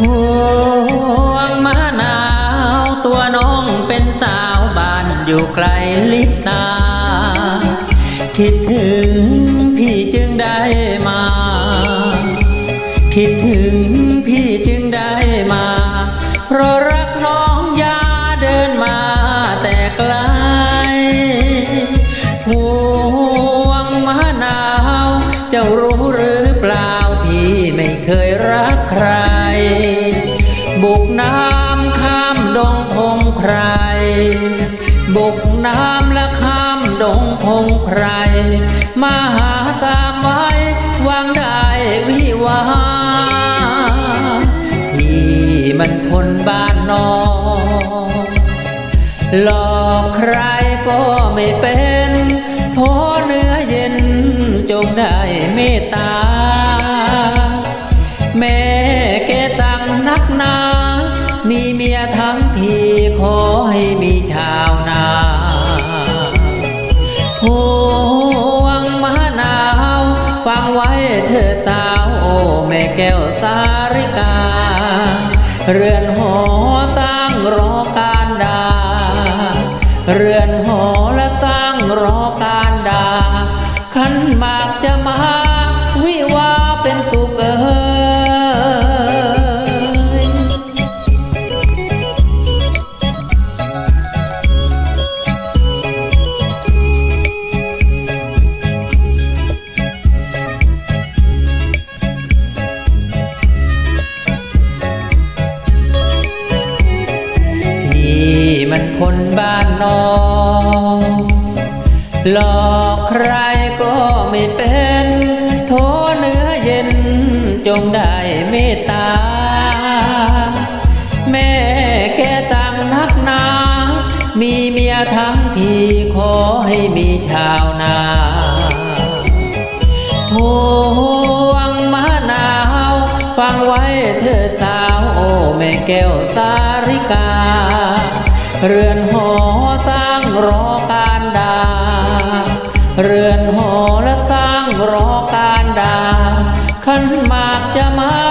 ห่วงมาหนาวตัวน้องเป็นสาวบ้านอยู่ไกลลิบตา คิดถึง เคยรักใคร บุกน้ำข้ามดงพงไพร บุกน้ำและข้ามดงพงไพร มาหาสามไว้วางได้วิวาพี่มันคนบ้านนอกหลอกใครก็ไม่เป็น นา มีเมียทั้งทีขอให้มีชาวนาพวงมะนาว ฟังไว้เธอตาวโอ้แม่แก้วสาริกา เรือนหอสร้างรอการดา เรือนหอและสร้างรอการดาขันมา คนบ้านนอกหลอกใครก็ไม่เป็นโทเนื้อเย็นจงได้เมตตา แม่แกสั่งนักหนา มีเมียทั้งทีขอให้มีชาวนาพวงมะนาว ฟังไว้เธอสาว โอ้แม่แก้วสาริกา เรือนหอสร้างรอการดา เรือนหอและสร้างรอการดาขันมากจะมา